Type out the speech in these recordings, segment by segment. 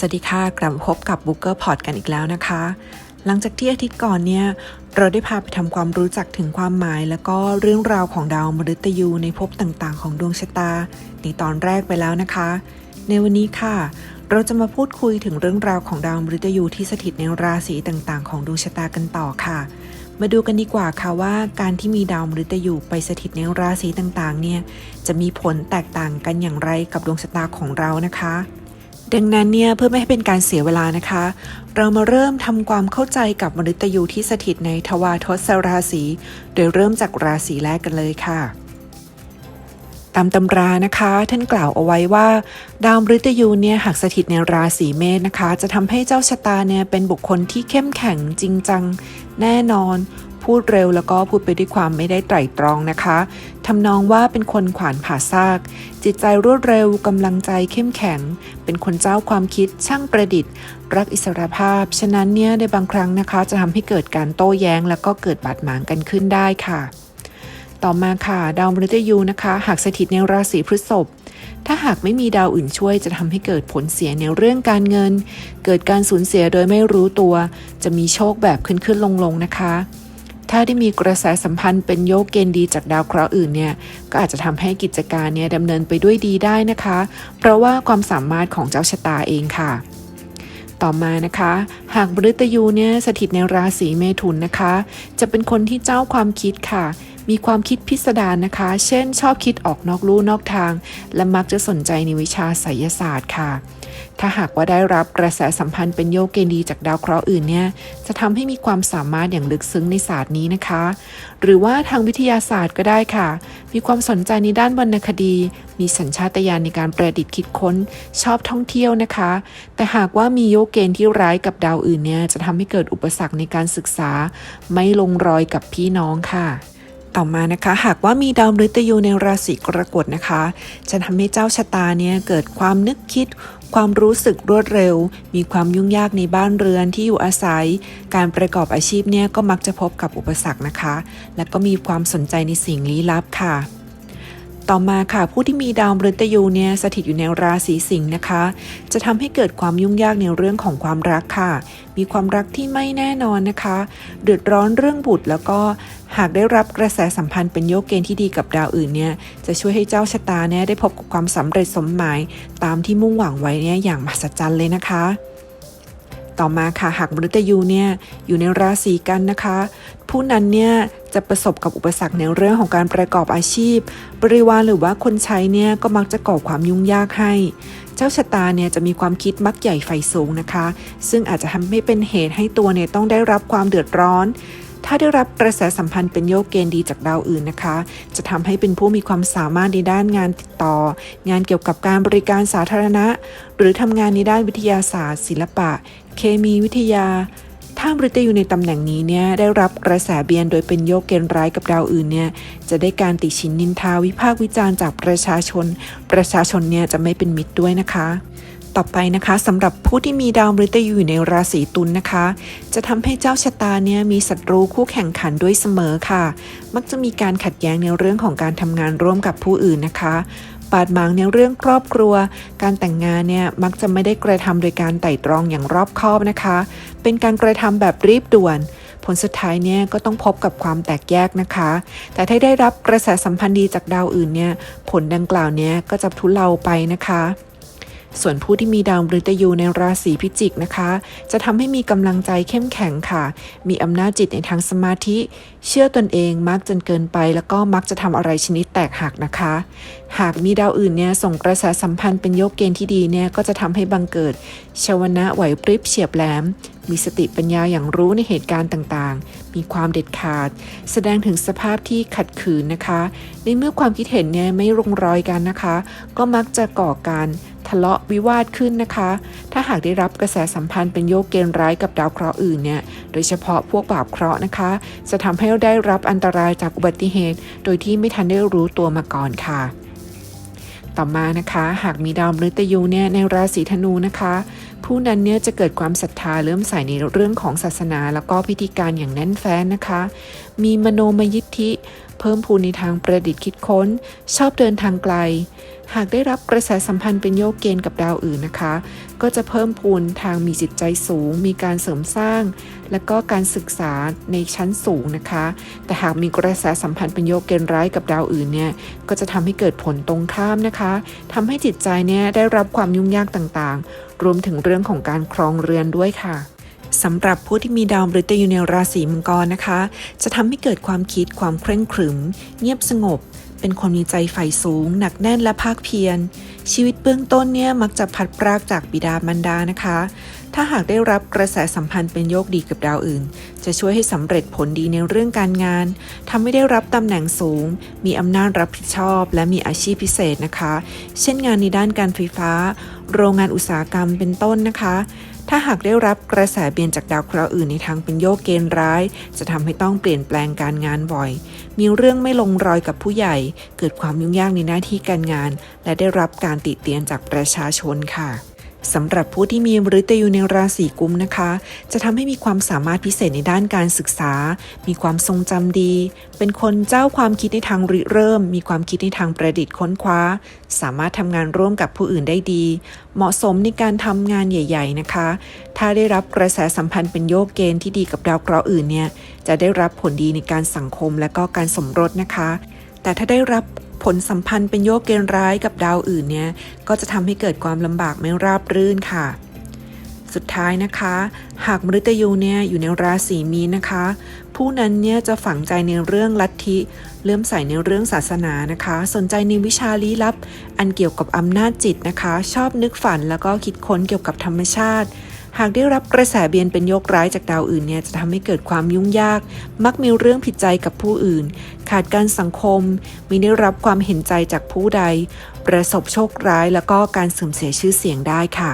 สวัสดีค่ะ กลับพบกับ Booker Pod กันอีกแล้วนะคะ หลังจากที่อาทิตย์ก่อนเนี่ย เราได้พาไปทำความรู้จักถึงความหมาย และก็เรื่องราวของดาวมฤตยูในภพต่างๆ ของดวงชะตา ในตอนแรกไปแล้วนะคะ ในวันนี้ค่ะ เราจะมาพูดคุยถึงเรื่องราวของดาวมฤตยูที่สถิตในราศีต่างๆ ของดวงชะตากันต่อค่ะ มาดูกันดีกว่าค่ะว่าการที่มีดาวมฤตยูไปสถิตในราศีต่างๆ เนี่ยจะมีผลแตกต่างกันอย่างไรกับดวงชะตาของเรานะคะ ดังนั้นเนี่ยเพื่อไม่ให้เป็นการเสียเวลานะคะ เรามาเริ่มทำความเข้าใจกับมฤตยูที่สถิตในทวารทศราศีโดยเริ่มจากราศีแรกกันเลยค่ะตามตำรานะคะ ท่านกล่าวเอาไว้ว่า ดาวมฤตยูเนี่ยหากสถิตในราศีเมษนะคะ จะทำให้เจ้าชะตาเนี่ยเป็นบุคคลที่เข้มแข็งจริงจัง แน่นอน พูดเร็วแล้วก็พูดไปด้วยความไม่ได้ไตร่ตรองนะคะทำนองว่าเป็นคนขวานผ่าซาก จิตใจรวดเร็วกำลังใจเข้มแข็ง เป็นคนเจ้าความคิดช่างประดิษฐ์ รักอิสรภาพ ฉะนั้นเนี่ยในบางครั้งนะคะ จะทำให้เกิดการโต้แย้ง แล้วก็เกิดบาดหมางกันขึ้นได้ค่ะ ต่อมาค่ะดาวมฤตยูนะคะ หากสถิตในราศีพฤษภถ้าหากไม่มีดาวอื่นช่วยจะทำให้เกิดผลเสียในเรื่องการเงิน เกิดการสูญเสียโดยไม่รู้ตัว จะมีโชคแบบขึ้นขึ้นลงลงนะคะ ถ้าได้มีกระแสสัมพันธ์เป็นโยกเกณฑ์ดีจากดาวเคราะห์อื่นเนี่ยก็อาจจะทำให้กิจการเนี่ยดำเนินไปด้วยดีได้นะคะ เพราะว่าความสามารถของเจ้าชะตาเองค่ะต่อมานะคะ หากมฤตยูเนี่ยสถิตในราศีเมถุนนะคะ จะเป็นคนที่เจ้าความคิดค่ะ มีความคิดพิสดารนะคะ เช่น ชอบคิดออกนอกลู่นอกทาง และมักจะสนใจในวิชาไสยศาสตร์ค่ะ ถ้าหากว่าได้รับกระแสสัมพันธ์เป็นโยกเกณฑ์ดีจากดาวเคราะห์อื่นเนี่ยจะทำให้มีความสามารถอย่างลึกซึ้งในศาสตร์นี้นะคะ หรือว่าทางวิทยาศาสตร์ก็ได้ค่ะ มีความสนใจในด้านวรรณคดี มีสัญชาตญาณในการประดิษฐ์คิดค้น ชอบท่องเที่ยวนะคะ แต่หากว่ามีโยกเกณฑ์ที่ร้ายกับดาวอื่นเนี่ยจะทำให้เกิดอุปสรรคในการศึกษา ไม่ลงรอยกับพี่น้องค่ะต่อมานะคะ หากว่ามีดาวมฤตยูในราศีกรกฎนะคะ จะทำให้เจ้าชะตาเนี่ยเกิดความนึกคิด ความรู้สึกรวดเร็ว มีความยุ่งยากในบ้านเรือนที่อยู่อาศัย การประกอบอาชีพเนี่ยก็มักจะพบกับอุปสรรคนะคะ และก็มีความสนใจในสิ่งลี้ลับค่ะ ต่อมาค่ะผู้ที่มีดาวมฤตยูเนี่ยสถิตอยู่ในราศีสิงห์นะคะ จะทำให้เกิดความยุ่งยากในเรื่องของความรักค่ะ มีความรักที่ไม่แน่นอนนะคะ เดือดร้อนเรื่องบุตรแล้วก็หากได้รับกระแสสัมพันธ์เป็นโยกเกณฑ์ที่ดีกับดาวอื่นเนี่ยจะช่วยให้เจ้าชะตาเนี่ยได้พบกับความสำเร็จสมหมาย ตามที่มุ่งหวังไว้เนี่ยอย่างมหัศจรรย์เลยนะคะ ต่อมาค่ะหากมฤตยูเนี่ยอยู่ในราศีกันนะคะ ผู้นั้นเนี่ยจะประสบกับอุปสรรคในเรื่องของการประกอบอาชีพ บริวารหรือว่าคนใช้เนี่ยก็มักจะก่อความยุ่งยากให้ เจ้าชะตาเนี่ยจะมีความคิดมักใหญ่ไฟสูงนะคะ ซึ่งอาจจะทำให้เป็นเหตุให้ตัวเนี่ยต้องได้รับความเดือดร้อน ถ้าได้รับกระแสสัมพันธ์เป็นโยกเกณฑ์ดีจากดาวอื่นนะคะ จะทำให้เป็นผู้มีความสามารถในด้านงานติดต่อ งานเกี่ยวกับการบริการสาธารณะ หรือทำงานในด้านวิทยาศาสตร์ ศิลปะ เคมีวิทยาถ้ามฤตยูในตำแหน่งนี้เนี่ยได้รับกระแสเบียนโดยเป็นโยกเกณฑ์ร้ายกับดาวอื่นเนี่ยจะได้การติชินนินทาวิพากษ์วิจารณ์จากประชาชน ประชาชนเนี่ยจะไม่เป็นมิตรด้วยนะคะ ต่อไปนะคะสำหรับผู้ที่มีดาวมฤตยูอยู่ในราศีตุลนะคะ จะทำให้เจ้าชะตาเนี่ยมีศัตรูคู่แข่งขันด้วยเสมอค่ะ มักจะมีการขัดแย้งในเรื่องของการทำงานร่วมกับผู้อื่นนะคะบาดหมางในเรื่องครอบครัว การแต่งงานเนี่ยมักจะไม่ได้กระทำโดยการไต่ตรองอย่างรอบคอบนะคะ เป็นการกระทำแบบรีบด่วน ผลสุดท้ายเนี่ยก็ต้องพบกับความแตกแยกนะคะ แต่ถ้าได้รับกระแสสัมพันธ์ดีจากดาวอื่นเนี่ยผลดังกล่าวเนี่ยก็จะทุเลาไปนะคะ ส่วนผู้ที่มีดาวมฤตยูในราศีพิจิกนะคะ จะทำให้มีกำลังใจเข้มแข็งค่ะ มีอำนาจจิตในทางสมาธิ เชื่อตนเองมากจนเกินไป แล้วก็มักจะทำอะไรชนิดแตกหักนะคะ หากมีดาวอื่นเนี่ยส่งกระแสสัมพันธ์เป็นโยกเกณฑ์ที่ดีเนี่ยก็จะทำให้บังเกิดชวนะไหวพริบเฉียบแหลมมีสติปัญญาอย่างรู้ในเหตุการณ์ต่างๆ มีความเด็ดขาด แสดงถึงสภาพที่ขัดขืนนะคะ ในเมื่อความคิดเห็นเนี่ยไม่ลงรอยกันนะคะ ก็มักจะก่อการ ทะเลาะวิวาทขึ้นนะคะ ถ้าหากได้รับกระแสสัมพันธ์เป็นโยกเกณฑ์ร้ายกับดาวเคราะห์อื่นเนี่ย โดยเฉพาะพวกบาปเคราะห์นะคะ จะทำให้ได้รับอันตรายจากอุบัติเหตุ โดยที่ไม่ทันได้รู้ตัวมาก่อนค่ะ ต่อมานะคะ หากมีดาวมฤตยูเนี่ยในราศีธนูนะคะผู้นั้นเนี่ยจะเกิดความศรัทธาเริ่อมใส่ในเรื่องของศาสนา แล้วก็พิธีการอย่างแน่นแฟ้นนะคะ มีมโนมยิทธิ เพิ่มพูนในทางประดิษฐ์คิดค้น ชอบเดินทางไกล หากได้รับกระแสสัมพันธ์เป็นโยกเกณฑ์กับดาวอื่นนะคะ ก็จะเพิ่มพูนทางมีจิตใจสูง มีการเสริมสร้าง และก็การศึกษาในชั้นสูงนะคะ แต่หากมีกระแสสัมพันธ์เป็นโยกเกณฑ์ร้ายกับดาวอื่นเนี่ยก็จะทำให้เกิดผลตรงข้ามนะคะทำให้จิตใจเนี่ยได้รับความยุ่งยากต่างๆ รวมถึงเรื่องของการครองเรือนด้วยค่ะ สำหรับผู้ที่มีดาวมฤตยูในราศีมังกรนะคะ จะทำให้เกิดความคิดความเคร่งขรึม เงียบสงบ เป็นคนมีใจใฝ่สูง หนักแน่นและภาคเพียร ชีวิตเบื้องต้นเนี่ยมักจะพัดพรากจากบิดามารดานะคะ ถ้าหากได้รับกระแสสัมพันธ์เป็นโยกดีกับดาวอื่น จะช่วยให้สำเร็จผลดีในเรื่องการงานทำให้ได้รับตำแหน่งสูง มีอำนาจรับผิดชอบ และมีอาชีพพิเศษนะคะ เช่นงานในด้านการไฟฟ้า โรงงานอุตสาหกรรมเป็นต้นนะคะ ถ้าหากได้รับกระแสเบียนจากดาวเคราะห์อื่นในทางเป็นโยกเกณฑ์ร้าย จะทำให้ต้องเปลี่ยนแปลงการงานบ่อย มีเรื่องไม่ลงรอยกับผู้ใหญ่ เกิดความยุ่งยากในหน้าที่การงาน และได้รับการติเตียนจากประชาชนค่ะ สำหรับผู้ที่มีมฤตยูในราศีกุมนะคะ จะทำให้มีความสามารถพิเศษในด้านการศึกษา มีความทรงจำดี เป็นคนเจ้าความคิดในทางริเริ่ม มีความคิดในทางประดิษฐ์ค้นคว้า สามารถทำงานร่วมกับผู้อื่นได้ดี เหมาะสมในการทำงานใหญ่ ๆ นะคะ ถ้าได้รับกระแสสัมพันธ์เป็นโยกเกณฑ์ที่ดีกับดาวเคราะห์อื่นเนี่ย จะได้รับผลดีในการสังคมและก็การสมรสนะคะ แต่ถ้าได้รับผลสัมพันธ์เป็นโยกเกณฑ์ร้ายกับดาวอื่นเนี่ยก็จะทำให้เกิดความลำบากไม่ราบรื่นค่ะ สุดท้ายนะคะ หากมฤตยูเนี่ยอยู่ในราศีมีนนะคะ ผู้นั้นเนี่ยจะฝังใจในเรื่องลัทธิเลื่อมใสในเรื่องศาสนานะคะ สนใจในวิชาลี้ลับ อันเกี่ยวกับอำนาจจิตนะคะ ชอบนึกฝันแล้วก็คิดค้นเกี่ยวกับธรรมชาติ หากได้รับกระแสเบียนเป็นยกร้ายจากดาวอื่นเนี่ยจะทำให้เกิดความยุ่งยาก มักมีเรื่องผิดใจกับผู้อื่น ขาดการสังคมมีได้รับความเห็นใจจากผู้ใด ประสบโชคร้ายแล้วก็การเสื่อมเสียชื่อเสียงได้ค่ะ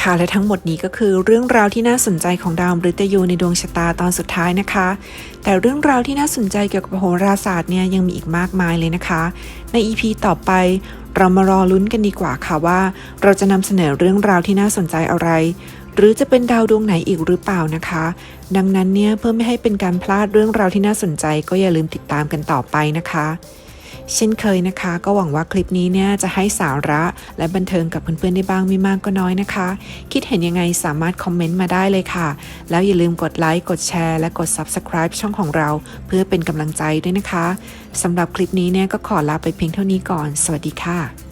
ค่ะและทั้งหมดนี้ก็คือเรื่องราวที่น่าสนใจของดาวมฤตยูในดวงชะตาตอนสุดท้ายนะคะ แต่เรื่องราวที่น่าสนใจเกี่ยวกับโหราศาสตร์เนี่ยยังมีอีกมากมายเลยนะคะ ใน EP ต่อไป เรามารอลุ้นกันดีกว่าค่ะว่า เราจะนำเสนอเรื่องราวที่น่าสนใจอะไร หรือจะเป็นดาวดวงไหนอีกหรือเปล่านะคะ ดังนั้นเนี่ยเพื่อไม่ให้เป็นการพลาดเรื่องราวที่น่าสนใจ ก็อย่าลืมติดตามกันต่อไปนะคะ เช่นเคยนะคะ ก็หวังว่าคลิปนี้เนี่ยจะให้สาระและบันเทิงกับเพื่อนๆได้บ้างไม่มากก็น้อยนะคะ คิดเห็นยังไงสามารถคอมเมนต์มาได้เลยค่ะ แล้วอย่าลืมกดไลค์กดแชร์และกด Subscribe ช่องของเรา เพื่อเป็นกำลังใจด้วยนะคะสำหรับคลิปนี้เนี่ยก็ขอลาไปเพียงเท่านี้ก่อน สวัสดีค่ะ